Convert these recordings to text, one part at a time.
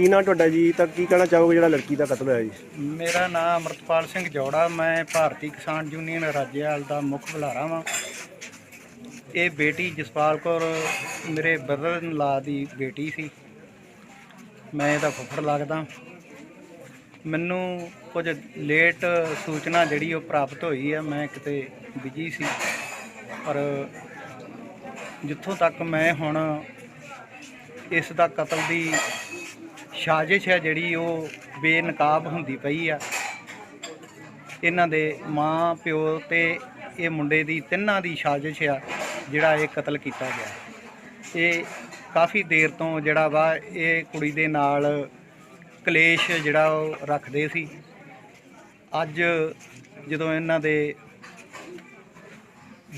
ਕੀ ਨਾਂ ਤੁਹਾਡਾ ਜੀ? ਤਾਂ ਕੀ ਕਹਿਣਾ ਚਾਹੋਗੇ ਜਿਹੜਾ ਲੜਕੀ ਦਾ ਕਤਲ ਹੋਇਆ ਜੀ? ਮੇਰਾ ਨਾਮ ਅਮਰਤਪਾਲ ਸਿੰਘ ਜੋੜਾ, ਮੈਂ ਭਾਰਤੀ ਕਿਸਾਨ ਯੂਨੀਅਨ ਰਾਜੇਵਾਲ ਦਾ ਮੁੱਖ ਬੁਲਾਰਾ ਵਾਂ। ਇਹ ਬੇਟੀ ਜਸਪਾਲ ਕੌਰ, ਮੇਰੇ ਬਰਦਰ ਲਾ ਦੀ ਬੇਟੀ ਸੀ। ਮੈਂ ਇਹਦਾ ਫੁੱਫੜ ਲੱਗਦਾ। ਮੈਨੂੰ ਕੁਝ ਲੇਟ ਸੂਚਨਾ ਜਿਹੜੀ ਉਹ ਪ੍ਰਾਪਤ ਹੋਈ ਹੈ ਮੈਂ ਕਿਤੇ ਬਿਜ਼ੀ ਸੀ। ਪਰ ਜਿੱਥੋਂ ਤੱਕ ਮੈਂ ਹੁਣ ਇਸ ਦਾ ਕਤਲ ਦੀ ਸਾਜ਼ਿਸ਼ ਹੈ ਜਿਹੜੀ ਉਹ ਬੇਨਕਾਬ ਹੁੰਦੀ ਪਈ ਆ। ਇਹਨਾਂ ਦੇ ਮਾਂ, ਪਿਓ ਤੇ ਇਹ ਮੁੰਡੇ ਦੀ ਤਿੰਨਾਂ ਦੀ ਸਾਜ਼ਿਸ਼ ਆ, ਜਿਹੜਾ ਇਹ ਕਤਲ ਕੀਤਾ ਗਿਆ। ਇਹ ਕਾਫੀ ਦੇਰ ਤੋਂ ਜਿਹੜਾ ਵਾ, ਇਹ ਕੁੜੀ ਦੇ ਨਾਲ ਕਲੇਸ਼ ਜਿਹੜਾ ਉਹ ਰੱਖਦੇ ਸੀ। ਅੱਜ ਜਦੋਂ ਇਹਨਾਂ ਦੇ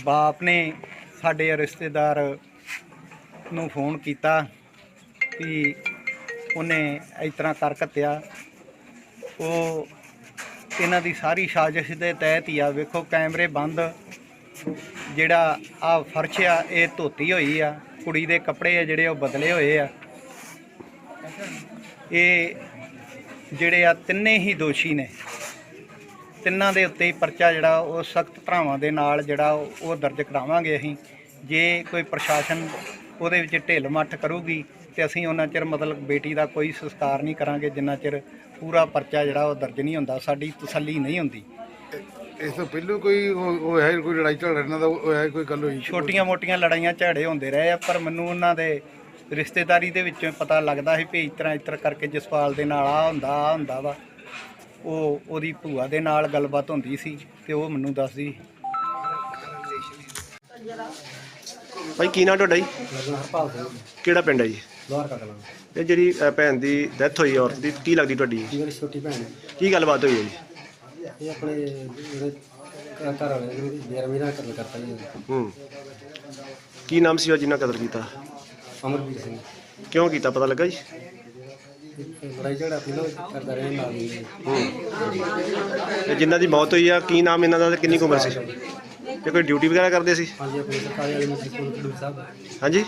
ਬਾਪ ਨੇ ਸਾਡੇ ਰਿਸ਼ਤੇਦਾਰ ਨੂੰ ਫੋਨ ਕੀਤਾ ਕਿ ਉਹਨੇ ਇਸ ਤਰ੍ਹਾਂ ਕਰ ਘੱਤਿਆ ਉਹ ਇਹਨਾਂ ਦੀ ਸਾਰੀ ਸਾਜ਼ਿਸ਼ ਦੇ ਤਹਿਤ ਹੀ ਆ, ਵੇਖੋ ਕੈਮਰੇ ਬੰਦ, ਜਿਹੜਾ ਆ ਫਰਸ਼ ਆ, ਇਹ ਧੋਤੀ ਹੋਈ ਆ। ਕੁੜੀ ਦੇ ਕੱਪੜੇ ਆ ਜਿਹੜੇ, ਉਹ ਬਦਲੇ ਹੋਏ ਆ। ਇਹ ਜਿਹੜੇ ਆ ਤਿੰਨੇ ਹੀ ਦੋਸ਼ੀ ਨੇ। ਤਿੰਨਾਂ ਦੇ ਉੱਤੇ ਹੀ ਪਰਚਾ ਜਿਹੜਾ, ਉਹ ਸਖਤ ਧਾਰਾਵਾਂ ਦੇ ਨਾਲ ਜਿਹੜਾ, ਉਹ ਦਰਜ ਕਰਾਵਾਂਗੇ ਅਸੀਂ। ਜੇ ਕੋਈ ਪ੍ਰਸ਼ਾਸਨ ਉਹਦੇ ਵਿੱਚ ਢਿੱਲ ਮੱਠ ਕਰੂਗੀ ਤੇ ਅਸੀਂ ਉਹਨਾਂ ਚਿਰ ਮਤਲਬ ਬੇਟੀ ਦਾ ਕੋਈ ਸੰਸਕਾਰ ਨਹੀਂ ਕਰਾਂਗੇ ਜਿੰਨਾ ਚਿਰ ਪੂਰਾ ਪਰਚਾ ਜਿਹੜਾ ਉਹ ਦਰਜ ਨਹੀਂ ਹੁੰਦਾ ਸਾਡੀ ਤਸੱਲੀ ਨਹੀਂ ਹੁੰਦੀ। ਇਸ ਤੋਂ ਪਹਿਲਾਂ ਕੋਈ ਉਹ ਹੈ ਕੋਈ ਲੜਾਈ ਝਗੜਾ ਇਹਨਾਂ ਦਾ ਉਹ ਹੈ ਕੋਈ ਗੱਲ ਹੋਈ ਛੋਟੀਆਂ-ਮੋਟੀਆਂ ਲੜਾਈਆਂ ਝਗੜੇ ਹੁੰਦੇ ਰਹੇ ਆ ਪਰ ਮੈਨੂੰ ਉਹਨਾਂ ਦੇ ਰਿਸ਼ਤੇਦਾਰੀ ਦੇ ਵਿੱਚੋਂ ਪਤਾ ਲੱਗਦਾ ਸੀ ਵੀ ਇਸ ਤਰ੍ਹਾਂ ਇਸ ਤਰ੍ਹਾਂ ਕਰਕੇ ਜਸਪਾਲ ਦੇ ਨਾਲ ਆ ਹੁੰਦਾ ਆ ਹੁੰਦਾ ਵਾ। ਉਹ ਉਹਦੀ ਭੂਆ ਦੇ ਨਾਲ ਗੱਲਬਾਤ ਹੁੰਦੀ ਸੀ ਤੇ ਉਹ ਮੈਨੂੰ ਦੱਸਦੀ ਭਾਈ ਕੀ ਨਾਂ ਤੁਹਾਡਾ ਜੀ? ਹਰਪਾਲ ਸਿੰਘ ਕਿਹੜਾ ਪਿੰਡ ਹੈ ਜੀ? ਇਹ ਜਿਹੜੀ ਅ, ਭੈਣ ਦੀ ਡੈਥ ਹੋਈ ਔਰਤ ਦੀ ਕੀ ਲੱਗਦੀ ਤੁਹਾਡੀ? ਜੀ? ਮੇਰੀ ਛੋਟੀ ਭੈਣ ਹੈ? ਕੀ ਗੱਲਬਾਤ ਹੋਈ ਹੈ ਜੀ? ਇਹ ਆਪਣੇ ਜਿਹੜੇ ਘਰ ਘਰ ਵਾਲੇ ਨੇ ਮੇਰਾ ਮੇਰਾ ਕਤਲ ਕਰਤਾ ਜੀ ਹੂੰ। ਕੀ ਨਾਮ ਸੀ ਉਹ ਜਿਨ੍ਹਾਂ ਕਤਲ ਕੀਤਾ? ਅਮਰਵੀਰ ਸਿੰਘ। ਕਿਉਂ ਕੀਤਾ ਪਤਾ ਲੱਗਾ ਜੀ? ਇਹ ਲੜਾਈ ਝਗੜਾ ਪਹਿਲਾਂ ਕਰਦਾ ਰਿਹਾ ਨਾਲ ਹੀ। ਹੂੰ। ਤੇ ਜਿਨ੍ਹਾਂ ਦੀ ਮੌਤ ਹੋਈ ਆ ਕੀ ਨਾਮ ਇਹਨਾਂ ਦਾ ਤੇ ਕਿੰਨੀ ਕੁ ਉਮਰ ਸੀ? ਇਹ ਕੋਈ ਡਿਊਟੀ ਵਗੈਰਾ ਕਰਦੇ ਸੀ? ਹਾਂਜੀ ਆਪਣੇ ਸਰਕਾਰੀ ਵਾਲੇ ਮਿਸਟਰ ਕੋਲ ਸਾਹਿਬ। ਹਾਂਜੀ?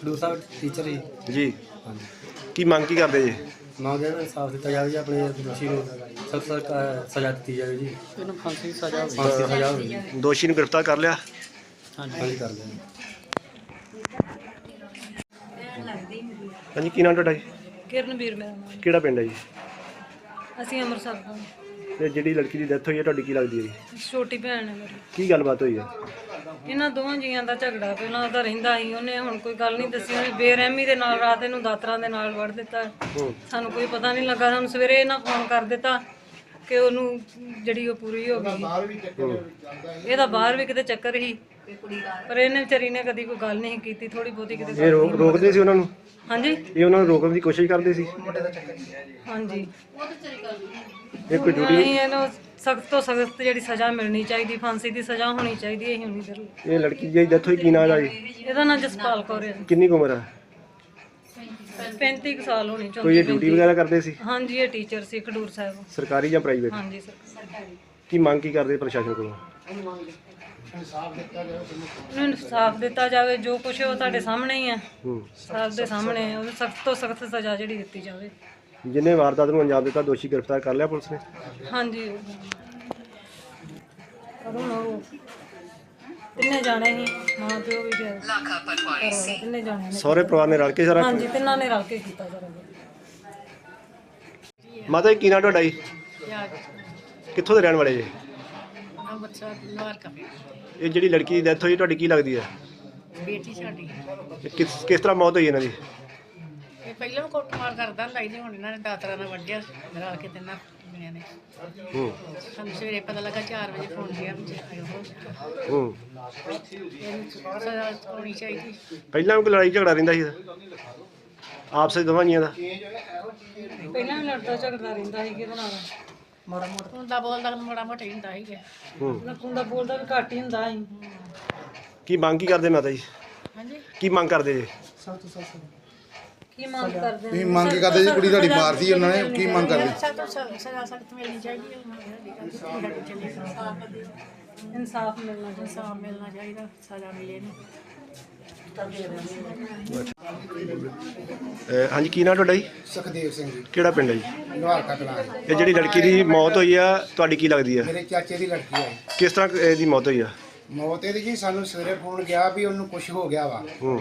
ਖਡੂਰ ਸਾਹਿਬ ਟੀਚਰ ਹੀ ਜੀ। ਹਾਂਜੀ ਕੀ ਮੰਗ ਕੀ ਕਰਦੇ ਜੀ? ਮੰਗ ਹੈ ਇਨਸਾਫ ਦਿੱਤਾ ਜਾਵੇ ਜੀ ਆਪਣੇ ਦੋਸ਼ੀ ਨੂੰ ਸਖਤ ਸਖਤ ਸਜ਼ਾ ਦਿੱਤੀ ਜਾਵੇ ਜੀ। ਇਹਨੂੰ ਫਾਂਸੀ ਦੀ ਸਜ਼ਾ ਫਾਂਸੀ ਦੀ ਸਜ਼ਾ ਹੋਵੇ ਜੀ। ਦੋਸ਼ੀ ਨੂੰ ਗ੍ਰਿਫਤਾਰ ਕਰ ਲਿਆ। ਹਾਂਜੀ। ਕਰ ਦਿਆਂ ਹਾਂਜੀ ਕੀ ਨਾਮ ਤੁਹਾਡਾ ਜੀ? ਕਿਰਨਵੀਰ ਮੇਰਾ ਨਾਮ। ਕਿਹੜਾ ਪਿੰਡ ਹੈ ਜੀ? ਅਸੀਂ ਅੰਮ੍ਰਿਤਸਰ ਤੋਂ। ਤੇ ਜਿਹੜੀ ਲੜਕੀ ਦੀ ਡੈਥ ਹੋਈ ਹੈ ਤੁਹਾਡੀ ਕੀ ਲੱਗਦੀ ਹੈ ਜੀ? ਛੋਟੀ ਭੈਣ ਹੈ ਮੇਰੀ। ਕੀ ਗੱਲਬਾਤ ਹੋਈ ਹੈ? ਇਹਨਾਂ ਦੋਵਾਂ ਜੀਆਂ ਦਾ ਝਗੜਾ ਪਹਿਲਾਂ ਉਹਦਾ ਰਹਿੰਦਾ ਸੀ ਉਹਨੇ ਹੁਣ ਕੋਈ ਗੱਲ ਨਹੀਂ ਦੱਸੀ ਉਹਨੇ ਬੇਰਹਿਮੀ ਦੇ ਨਾਲ ਰਾਤ ਇਹਨੂੰ ਦਾਤਰਾਂ ਦੇ ਨਾਲ ਵੜ ਦਿੱਤਾ। ਹੂੰ ਸਾਨੂੰ ਕੋਈ ਪਤਾ ਨਹੀਂ ਲੱਗਾ ਸਾਨੂੰ ਸਵੇਰੇ ਇਹਨਾਂ ਫੋਨ ਕਰ ਦਿੱਤਾ ਕਿ ਉਹਨੂੰ ਜਿਹੜੀ ਉਹ ਪੂਰੀ ਹੋ ਗਈ। ਇਹਦਾ ਬਾਹਰ ਵੀ ਕਿਤੇ ਚੱਕਰ ਸੀ ਪਰ ਇਹਨੇ ਵਿਚਾਰੀ ਨੇ ਕਦੀ ਕੋਈ ਗੱਲ ਨਹੀਂ ਕੀਤੀ ਥੋੜੀ ਬਹੁਤੀ ਕਿਤੇ ਇਹ ਰੋ- ਰੋਕਦੇ ਸੀ ਉਹਨਾਂ ਨੂੰ? ਹਾਂਜੀ? ਇਹ ਉਹਨਾਂ ਨੂੰ ਰੋਕਣ ਦੀ ਕੋਸ਼ਿਸ਼ ਕਰਦੇ ਸੀ? ਹਾਂਜੀ। ਇਹ ਕੋਈ ਡਿਊਟੀ ਨਹੀਂ ਇਹਨੂੰ ਸਖਤ ਤੋਂ ਸਖਤ ਜਿਹੜੀ ਸਜ਼ਾ ਮਿਲਣੀ ਚਾਹੀਦੀ ਫਾਂਸੀ ਦੀ ਸਜ਼ਾ ਹੋਣੀ ਚਾਹੀਦੀ ਇਹ ਹੋਣੀ ਜ਼ਰੂਰ ਇਹ ਲੜਕੀ ਦੀ ਡੈਥ ਹੋਈ ਕੀ ਹੈ ਜੀ? ਇਹਦਾ ਨਾਂ ਜਸਪਾਲ ਕੌਰ ਹੈ। ਕਿੰਨੀ ਕੁ ਉਮਰ ਹੈ? 35 ਕੁ ਸਾਲ ਹੋਣੀ ਕੋਈ ਇਹ ਚਾਹੀਦੀ ਡਿਊਟੀ ਵਗੈਰਾ ਕਰਦੇ ਸੀ? ਹਾਂਜੀ ਇਹ ਟੀਚਰ ਸੀ ਖਡੂਰ ਸਾਹਿਬ। ਸਰਕਾਰੀ ਜਾਂ ਪ੍ਰਾਈਵੇਟ ਹਾਂਜੀ ਸਰ ਕੀ ਮੰਗ ਕੀ ਕਰਦੇ ਪ੍ਰਸ਼ਾਸਨ ਕੋਲੋਂ? ਇਹਨੂੰ ਇਨਸਾਫ ਦਿੱਤਾ ਜਾਵੇ ਜੋ ਕੁਛ ਹੈ ਉਹ ਤੁਹਾਡੇ ਸਾਹਮਣੇ ਹੀ ਹੈ। ਹੂੰ। ਸਭ ਦੇ ਸਾਹਮਣੇ ਉਹਨੂੰ ਸਖਤ ਤੋਂ ਸਖਤ ਸਜ਼ਾ ਜਿਹੜੀ ਦਿੱਤੀ ਜਾਵੇ। ਜਿਨੇ ਵਾਰਦਾਤ ਨੂੰ ਅੰਜਾਮ ਦਿੱਤਾ ਦੋਸ਼ੀ ਗ੍ਰਿਫਤਾਰ ਕਰ ਲਿਆ ਪੁਲਿਸ ਨੇ? ਹਾਂਜੀ। ਕਦੋਂ ਨਾ ਉਹ। ਤਿੰਨੇ ਜਾਣੇ ਹੀ ਮਾਂ ਪਿਓ ਵੀ ਗਿਆ। ਤਿੰਨੇ ਜਾਣੇ ਨੇ। ਸਹੁਰੇ ਪਰਿਵਾਰ ਨੇ ਰਲ ਕੇ ਸਾਰਾ ਹਾਂਜੀ ਤਿੰਨਾਂ ਨੇ ਰਲ ਕੇ ਕੀਤਾ ਜਰਾ ਮਾਤਾ ਜੀ ਕੀ ਨਾਮ ਤੁਹਾਡਾ ਜੀ? ਕਿੱਥੋਂ ਦੇ ਰਹਿਣ ਵਾਲੇ ਜੀ? ਇਹ ਜਿਹੜੀ ਲੜਕੀ ਦੀ ਡੈਥ ਹੋਈ ਤੁਹਾਡੀ ਕੀ ਲੱਗਦੀ ਹੈ? ਬੇਟੀ ਸਾਡੀ। ਇਹ ਕਿਸ ਕਿਸ ਤਰ੍ਹਾਂ ਮੌਤ ਹੋਈ ਇਹਨਾਂ ਦੀ? ਇਹ ਪਹਿਲਾਂ ਵੀ ਕੁੱਟਮਾਰ ਕਰਦਾ ਹੁੰਦਾ ਸੀ ਤੇ ਹੁਣ ਇਹਨਾਂ ਨੇ ਦਾਤਰਾ ਨਾਲ ਵੱਢਿਆ ਰਲ ਕੇ ਤਿੰਨਾਂ ਜਣਿਆਂ ਨੇ। ਹੂੰ। ਸਾਨੂੰ ਸਵੇਰੇ ਪਤਾ ਲੱਗਾ 4 ਵਜੇ ਫੋਨ ਗਿਆ ਵੀ ਆਇਓ। ਹੋ। ਹੂੰ ਇਹਨੂੰ ਸਜ਼ਾ ਹੋਣੀ ਚਾਹੀਦੀ। ਪਹਿਲਾਂ ਵੀ ਕੋਈ ਲੜਾਈ ਝਗੜਾ ਰਹਿੰਦਾ ਸੀ ਆਪਸ ਵਿੱਚ ਦੋਵਾਂ ਜੀਆਂ ਦਾ? ਪਹਿਲਾਂ ਵੀ ਲੜਦਾ ਝਗੜਦਾ ਰਹਿੰਦਾ ਸੀ ਕਿਹਦੇ ਨਾਲ? ਮਾੜਾ ਮੋਟਾ। ਹੁੰਦਾ ਬੋਲਦਾ ਮਾੜਾ ਮੋਟਾ ਹੀ ਹੁੰਦਾ ਸੀਗਾ। ਹੂੰ। ਹੁੰਦਾ ਬੋਲਦਾ ਵੀ ਘੱਟ ਹੀ ਹੁੰਦਾ ਸੀ। ਕੀ ਮੰਗ ਕੀ ਕਰਦੇ ਮਾਤਾ ਜੀ? ਹਾਂਜੀ। ਕੀ ਮੰਗ ਕਰਦੇ ਜੀ? ਕੀ ਮੰਗ ਕਰਦੇ ਤੁਸੀਂ ਮੰਗ ਕੀ ਕਰਦੇ ਜੀ? ਕੁੜੀ ਤੁਹਾਡੀ ਮਾਰਦੀ ਉਹਨਾਂ ਨੇ ਕੀ ਮੰਗ ਕਰਦੇ? ਸਖਤ ਤੋਂ ਸਖਤ ਸਜ਼ਾ ਸਖਤ ਮਿਲਣੀ ਚਾਹੀਦੀ ਹੈ ਇਨਸਾਫ ਮਿਲਣਾ ਚਾਹੀਦਾ। ਇਨਸਾਫ ਮਿਲਣਾ ਚਾਹੀਦਾ ਸਜ਼ਾ ਮਿਲੇ ਇਹਨੂੰ। ਅਹ ਹਾਂਜੀ ਕੀ ਨਾਮ ਤੁਹਾਡਾ ਜੀ? ਸੁਖਦੇਵ ਸਿੰਘ ਜੀ। ਕਿਹੜਾ ਪਿੰਡ ਹੈ ਜੀ? ਲੋਹਾਰ ਕਾ ਕਲਾਂ ਇਹ ਜਿਹੜੀ ਲੜਕੀ ਦੀ ਮੌਤ ਹੋਈ ਆ ਤੁਹਾਡੀ ਕੀ ਲੱਗਦੀ ਆ? ਮੇਰੇ ਚਾਚੇ ਦੀ ਲੜਕੀ ਹੈ ਕਿਸ ਤਰ੍ਹਾਂ ਇਹਦੀ ਮੌਤ ਹੋਈ ਆ? ਮੌਤ ਇਹਦੀ ਜੀ ਸਾਨੂੰ ਸਵੇਰੇ ਫੋਨ ਗਿਆ ਵੀ ਉਹਨੂੰ ਕੁਝ ਹੋ ਗਿਆ ਵਾ। ਹੂੰ।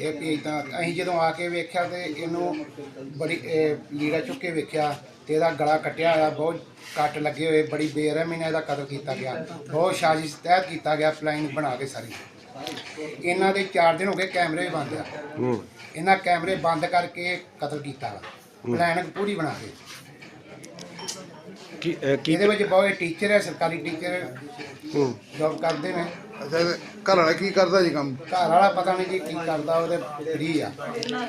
ਇਹ ਵੀ ਤਾਂ ਅਸੀਂ ਜਦੋਂ ਆ ਕੇ ਵੇਖਿਆ ਤੇ ਇਹਨੂੰ ਬੜੀ ਇਹ ਲੀੜਾ ਚੁੱਕ ਕੇ ਵੇਖਿਆ ਤੇ ਇਹਦਾ ਗਲਾ ਕੱਟਿਆ ਹੋਇਆ ਬਹੁਤ ਕੱਟ ਲੱਗੇ ਹੋਏ ਬੜੀ ਬੇਰਹਿਮੀ ਨਾਲ ਇਹਦਾ ਕਤਲ ਕੀਤਾ ਗਿਆ। ਬਹੁਤ ਸਾਜ਼ਿਸ਼ ਤਹਿਤ ਕੀਤਾ ਗਿਆ ਪਲਾਨ ਬਣਾ ਕੇ ਸਾਰੀ। ਇਹਨਾਂ ਦੇ 4 ਦਿਨ ਹੋ ਗਏ ਕੈਮਰੇ ਬੰਦ ਆ। ਹੂੰ। ਇਹਨਾਂ ਕੈਮਰੇ ਬੰਦ ਕਰਕੇ ਕਤਲ ਕੀਤਾ ਵਾ। ਪਲਾਨ ਪੂਰੀ ਬਣਾ ਕੇ। ਕੀ ਅਹ ਕੀ ਇਹਦੇ ਵਿੱਚ ਬਹੁਤ ਟੀਚਰ ਹੈ ਸਰਕਾਰੀ ਟੀਚਰ ਹੂੰ। ਜੌਬ ਕਰਦੇ ਨੇ। ਅੱਛਾ ਘਰ ਵਾਲਾ ਕੀ ਕਰਦਾ ਜੀ ਕੰਮ? ਘਰ ਵਾਲਾ ਪਤਾ ਨਹੀਂ ਜੀ ਕੀ ਕਰਦਾ ਉਹਦੇ ਫਰੀ ਆ।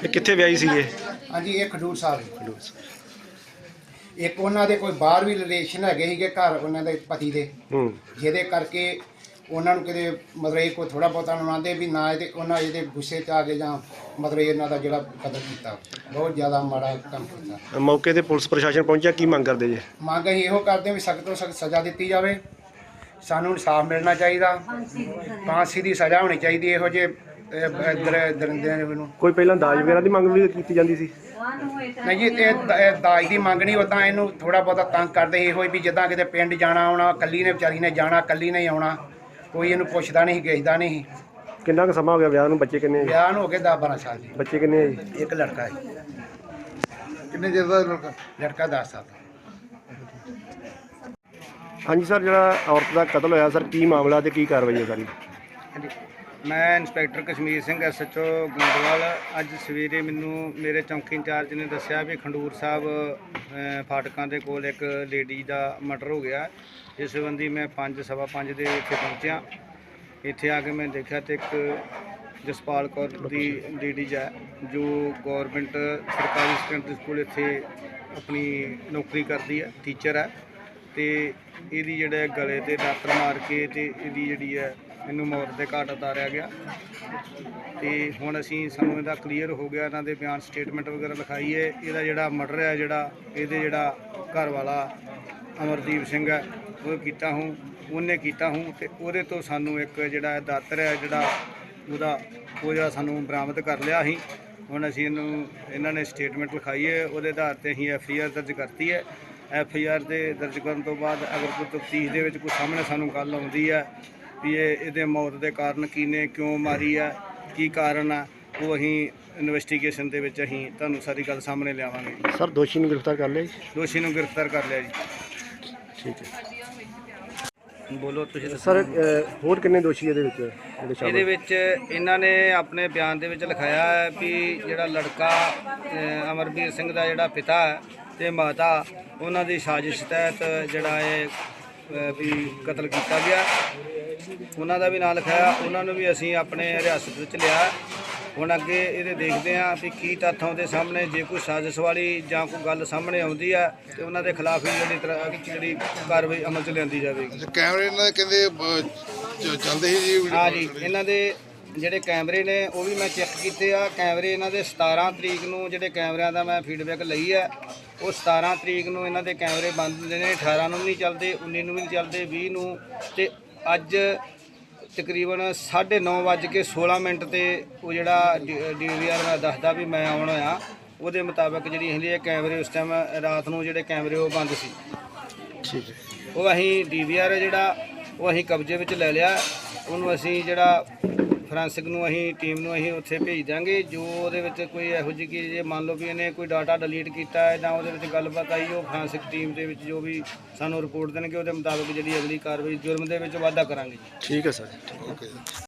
ਇਹ ਕਿੱਥੇ ਵਿਆਹੀ ਸੀ ਇਹ? ਹਾਂਜੀ ਇਹ ਖਡੂਰ ਸਾਹਿਬ। ਇੱਕ ਉਹਨਾਂ ਦੇ ਕੋਈ ਬਾਹਰ ਵੀ ਰਿਲੇਸ਼ਨ ਹੈਗੇ ਸੀਗੇ ਘਰ ਉਹਨਾਂ ਦੇ ਪਤੀ ਦੇ। ਹੂੰ। ਜਿਹਦੇ ਕਰਕੇ ਉਹਨਾਂ ਨੂੰ ਕਿਤੇ ਮਤਲਬ ਇਹ ਕੋਈ ਥੋੜਾ ਬਹੁਤਾ ਮੰਨਦੇ ਵੀ ਨਾ ਇਹਦੇ ਉਹਨਾਂ ਇਹਦੇ ਗੁੱਸੇ 'ਚ ਆ ਕੇ ਜਾਂ ਮਤਲਬ ਇਹਨਾਂ ਦਾ ਜਿਹੜਾ ਕਤਲ ਕੀਤਾ। ਬਹੁਤ ਜ਼ਿਆਦਾ ਮਾੜਾ ਕੰਮ ਕੀਤਾ। ਮੌਕੇ ਤੇ ਪੁਲਿਸ ਪ੍ਰਸ਼ਾਸਨ ਪਹੁੰਚਿਆ ਕੀ ਮੰਗ ਕਰਦੇ ਜੇ? ਮੰਗ ਅਸੀਂ ਇਹੋ ਕਰਦੇ ਹਾਂ ਵੀ ਸਖਤ ਤੋਂ ਸਖਤ ਸਜ਼ਾ ਦਿੱਤੀ ਜਾਵੇ। ਸਾਨੂੰ ਇਨਸਾਫ ਮਿਲਣਾ ਚਾਹੀਦਾ। ਫਾਂਸੀ ਦੀ ਸਜ਼ਾ ਹੋਣੀ ਚਾਹੀਦੀ ਇਹੋ ਜਿਹੇ ਦਰਿੰਦਿਆਂ ਨੂੰ ਕੋਈ ਪਹਿਲਾਂ ਦਾਜ ਵਗੈਰਾ ਦੀ ਮੰਗ ਵੀ ਕੀਤੀ ਜਾਂਦੀ ਸੀ? ਨਹੀਂ ਜੀ ਇਹ ਦ- ਇਹ ਦਾਜ ਦੀ ਮੰਗ ਨਹੀਂ ਉਦਾਂ ਇਹਨੂੰ ਥੋੜਾ ਬਹੁਤਾ ਤੰਗ ਕਰਦੇ ਇਹ ਹੋਈ ਵੀ ਜਿੱਦਾਂ ਕਿਤੇ ਪਿੰਡ ਜਾਣਾ ਆਉਣਾ ਕੱਲੀ ਨੇ ਵਿਚਾਰੀ ਨੇ ਜਾਣਾ ਕੱਲੀ ਨੇ ਹੀ ਆਉਣਾ। ਕੋਈ ਇਹਨੂੰ ਪੁੱਛਦਾ ਨਹੀਂ ਗੇਜਦਾ ਨਹੀਂ। ਕਿੰਨਾ ਕੁ ਸਮਾਂ ਹੋ ਗਿਆ ਵਿਆਹ ਨੂੰ? ਬੱਚੇ ਕਿੰਨੇ ਆ? ਵਿਆਹ ਨੂੰ ਹੋ ਗਏ 10 12 ਸਾਲ ਜੀ। ਬੱਚੇ ਕਿੰਨੇ ਆ ਜੀ? ਇੱਕ ਲੜਕਾ ਹੈ ਕਿੰਨੇ ਚਿਰ ਦਾ ਲੜਕਾ? ਲੜਕਾ 10 ਸਾਲ ਦਾ। ਹਾਂਜੀ ਸਰ ਜਿਹੜਾ ਔਰਤ ਦਾ ਕਤਲ ਹੋਇਆ ਸਰ ਕੀ ਮਾਮਲਾ ਤੇ ਕੀ ਕਾਰਵਾਈ ਹੈ ਸਾਰੀ? ਹਾਂਜੀ। ਮੈਂ ਇੰਸਪੈਕਟਰ ਕਸ਼ਮੀਰ ਸਿੰਘ ਐਸਐਚਓ ਗੋਂਦਵਾਲ ਅੱਜ ਸਵੇਰੇ ਮੈਨੂੰ ਮੇਰੇ ਚੌਂਕੀ ਇੰਚਾਰਜ ਨੇ ਦੱਸਿਆ ਵੀ ਖੰਡੂਰ ਸਾਹਿਬ ਫਾਟਕਾਂ ਦੇ ਕੋਲ ਇੱਕ ਲੇਡੀ ਦਾ ਮਰਡਰ ਹੋ ਗਿਆ। ਇਸ ਸੰਬੰਧੀ ਮੈਂ 5 ਸਵਾ 5 ਦੇ ਇੱਥੇ ਪਹੁੰਚਿਆ। ਇੱਥੇ ਆ ਕੇ ਮੈਂ ਦੇਖਿਆ ਤੇ ਇੱਕ ਜਸਪਾਲ ਕੌਰ ਦੀ ਲੇਡੀਜ਼ ਹੈ ਜੋ ਗਵਰਨਮੈਂਟ ਸਰਕਾਰੀ ਸੈਕੰਡਰੀ ਸਕੂਲ ਇੱਥੇ ਆਪਣੀ ਨੌਕਰੀ ਕਰਦੀ ਹੈ, ਟੀਚਰ ਹੈ। ਤੇ ਇਹਦੀ ਜਿਹੜਾ ਗਲੇ ਤੇ ਡਾਕਟਰ ਮਾਰ ਕੇ ਤੇ ਇਹਦੀ ਜਿਹੜੀ ਹੈ ਇਹਨੂੰ ਮੌਤ ਦੇ ਘਾਟ ਉਤਾਰਿਆ ਗਿਆ। ਤੇ ਹੁਣ ਅਸੀਂ ਸਾਨੂੰ ਇਹਦਾ ਕਲੀਅਰ ਹੋ ਗਿਆ, ਇਹਨਾਂ ਦੇ ਬਿਆਨ ਸਟੇਟਮੈਂਟ ਵਗੈਰਾ ਲਿਖਾਈ ਹੈ। ਇਹਦਾ ਜਿਹੜਾ ਮਰਡਰ ਹੈ, ਜਿਹੜਾ ਇਹਦੇ ਜਿਹੜਾ ਘਰ ਵਾਲਾ ਅਮਰਦੀਪ ਸਿੰਘ ਹੈ, ਉਹ ਕੀਤਾ ਹੂੰ, ਉਹਨੇ ਕੀਤਾ ਹੂੰ ਤੇ ਉਹਦੇ ਤੋਂ ਸਾਨੂੰ ਇੱਕ ਜਿਹੜਾ ਦਾਤਰ ਹੈ, ਜਿਹੜਾ ਉਹਦਾ ਉਹ ਜਿਹੜਾ ਸਾਨੂੰ ਬਰਾਮਦ ਕਰ ਲਿਆ ਸੀ। ਹੁਣ ਅਸੀਂ ਇਹਨੂੰ, ਇਹਨਾਂ ਨੇ ਸਟੇਟਮੈਂਟ ਲਿਖਾਈ ਹੈ, ਉਹਦੇ ਆਧਾਰ ਤੇ ਅਸੀਂ ਐਫ ਆਈ ਆਰ ਦਰਜ ਕਰਤੀ ਹੈ। ਐਫ ਆਈ ਆਰ ਦੇ ਦਰਜ ਕਰਨ ਤੋਂ ਬਾਅਦ ਅਗਰ ਕੋਈ ਤਫਤੀਸ਼ ਦੇ ਵਿੱਚ ਕੋਈ ਸਾਹਮਣੇ ਸਾਨੂੰ ਗੱਲ ਆਉਂਦੀ ਹੈ ਵੀ ਇਹ ਇਹਦੇ ਮੌਤ ਦੇ ਕਾਰਨ ਕੀ ਨੇ ਕਿਉਂ ਮਾਰੀ ਆ ਕੀ ਕਾਰਨ ਆ ਉਹ ਅਸੀਂ ਇਨਵੈਸਟੀਗੇਸ਼ਨ ਦੇ ਵਿੱਚ ਅਸੀਂ ਤੁਹਾਨੂੰ ਸਾਰੀ ਗੱਲ ਸਾਹਮਣੇ ਲਿਆਵਾਂਗੇ। ਸਰ ਦੋਸ਼ੀ ਨੂੰ ਗ੍ਰਿਫਤਾਰ ਕਰ ਲਿਆ ਜੀ? ਦੋਸ਼ੀ ਨੂੰ ਗ੍ਰਿਫਤਾਰ ਕਰ ਲਿਆ ਜੀ। ਠੀਕ ਹੈ। ਬੋਲੋ ਤੁਸੀਂ ਸਰ ਹੋਰ ਕਿੰਨੇ ਦੋਸ਼ੀ ਇਹਦੇ ਵਿੱਚ ਜਿਹੜੇ ਸ਼ਾਮਲ? ਇਹਦੇ ਵਿੱਚ ਇਹਨਾਂ ਨੇ ਆਪਣੇ ਬਿਆਨ ਦੇ ਵਿੱਚ ਲਿਖਾਇਆ ਹੈ ਵੀ ਜਿਹੜਾ ਲੜਕਾ ਅਹ, ਅਮਰਵੀਰ ਸਿੰਘ ਦਾ ਜਿਹੜਾ ਪਿਤਾ ਹੈ ਤੇ ਮਾਤਾ ਉਹਨਾਂ ਦੀ ਸਾਜ਼ਿਸ਼ ਤਹਿਤ ਜਿਹੜਾ ਇਹ ਵੀ ਕਤਲ ਕੀਤਾ ਗਿਆ। ਉਹਨਾਂ ਦਾ ਵੀ ਨਾਂ ਲਿਖਾਇਆ ਉਹਨਾਂ ਨੂੰ ਵੀ ਅਸੀਂ ਆਪਣੇ ਰਿਆਸਤ ਵਿੱਚ ਲਿਆ। ਹੁਣ ਅੱਗੇ ਇਹਦੇ ਦੇਖਦੇ ਹਾਂ ਵੀ ਕੀ ਤੱਥ ਆਉਂਦੇ ਸਾਹਮਣੇ। ਜੇ ਕੋਈ ਸਾਜ਼ਿਸ਼ ਵਾਲੀ ਜਾਂ ਕੋਈ ਗੱਲ ਸਾਹਮਣੇ ਆਉਂਦੀ ਹੈ ਤੇ ਉਹਨਾਂ ਦੇ ਖਿਲਾਫ ਹੀ ਜਿਹੜੀ ਤਰ੍ਹਾਂ ਜਿਹੜੀ ਕਾਰਵਾਈ ਅਮਲ 'ਚ ਲਿਆਂਦੀ ਜਾਵੇਗੀ। ਕੈਮਰੇ ਇਹਨਾਂ ਦੇ ਕਹਿੰਦੇ ਚੱਲਦੇ ਸੀ ਜੀ ਹਾਂ ਜੀ ਇਹਨਾਂ ਦੇ ਜਿਹੜੇ ਕੈਮਰੇ ਨੇ ਉਹ ਵੀ ਮੈਂ ਚੈੱਕ ਕੀਤੇ ਆ। ਕੈਮਰੇ ਇਹਨਾਂ ਦੇ 17 ਤਰੀਕ ਨੂੰ ਜਿਹੜੇ ਕੈਮਰਿਆਂ ਦਾ ਮੈਂ ਫੀਡਬੈਕ ਲਈ ਹੈ ਉਹ 17 ਤਰੀਕ ਨੂੰ ਇਹਨਾਂ ਦੇ ਕੈਮਰੇ ਬੰਦ ਹੁੰਦੇ ਨੇ। 18 ਨੂੰ ਵੀ ਨਹੀਂ ਚੱਲਦੇ 19 ਨੂੰ ਵੀ ਨਹੀਂ ਚੱਲਦੇ 20 ਨੂੰ ਤੇ ਅੱਜ ਤਕਰੀਬਨ 9:30 ਵੱਜ ਕੇ 16 ਮਿੰਟ ਤੇ ਉਹ ਜਿਹੜਾ ਡੀਵੀਆਰ ਦਾ ਦੱਸਦਾ ਵੀ ਮੈਂ ਆਉਣ ਹੋਇਆ ਉਹਦੇ ਮੁਤਾਬਕ ਜਿਹੜੀ ਹੁੰਦੀ ਹੈ ਕੈਮਰੇ ਉਸ ਟਾਈਮ ਰਾਤ ਨੂੰ ਜਿਹੜੇ ਕੈਮਰੇ ਉਹ ਬੰਦ ਸੀ। ਠੀਕ ਉਹ ਅਸੀਂ ਡੀਵੀਆਰ ਜਿਹੜਾ ਉਹ ਅਸੀਂ ਕਬਜ਼ੇ ਵਿੱਚ ਲੈ ਲਿਆ ਉਹਨੂੰ ਅਸੀਂ ਜਿਹੜਾ ਫਰਾਂਸਿਕ ਨੂੰ ਅਸੀਂ ਟੀਮ ਨੂੰ ਅਸੀਂ ਉੱਥੇ ਭੇਜ ਦਾਂਗੇ ਜੋ ਉਹਦੇ ਵਿੱਚ ਕੋਈ ਇਹੋ ਜਿਹੀ ਕਿ ਜੇ ਮੰਨ ਲਓ ਵੀ ਇਹਨੇ ਕੋਈ ਡਾਟਾ ਡਿਲੀਟ ਕੀਤਾ ਹੈ, ਜਾਂ ਉਹਦੇ ਵਿੱਚ ਗੱਲਬਾਤ ਆਈ, ਉਹ ਫਰਾਂਸਿਕ ਟੀਮ ਦੇ ਵਿੱਚ ਜੋ ਵੀ ਸਾਨੂੰ ਰਿਪੋਰਟ ਦੇਣਗੇ, ਉਹਦੇ ਮੁਤਾਬਕ ਜਿਹੜੀ ਅਗਲੀ ਕਾਰਵਾਈ ਜੁਰਮ ਦੇ ਵਿੱਚ ਵਾਧਾ ਕਰਾਂਗੇ ਠੀਕ ਹੈ ਸਰ। ਓਕੇ।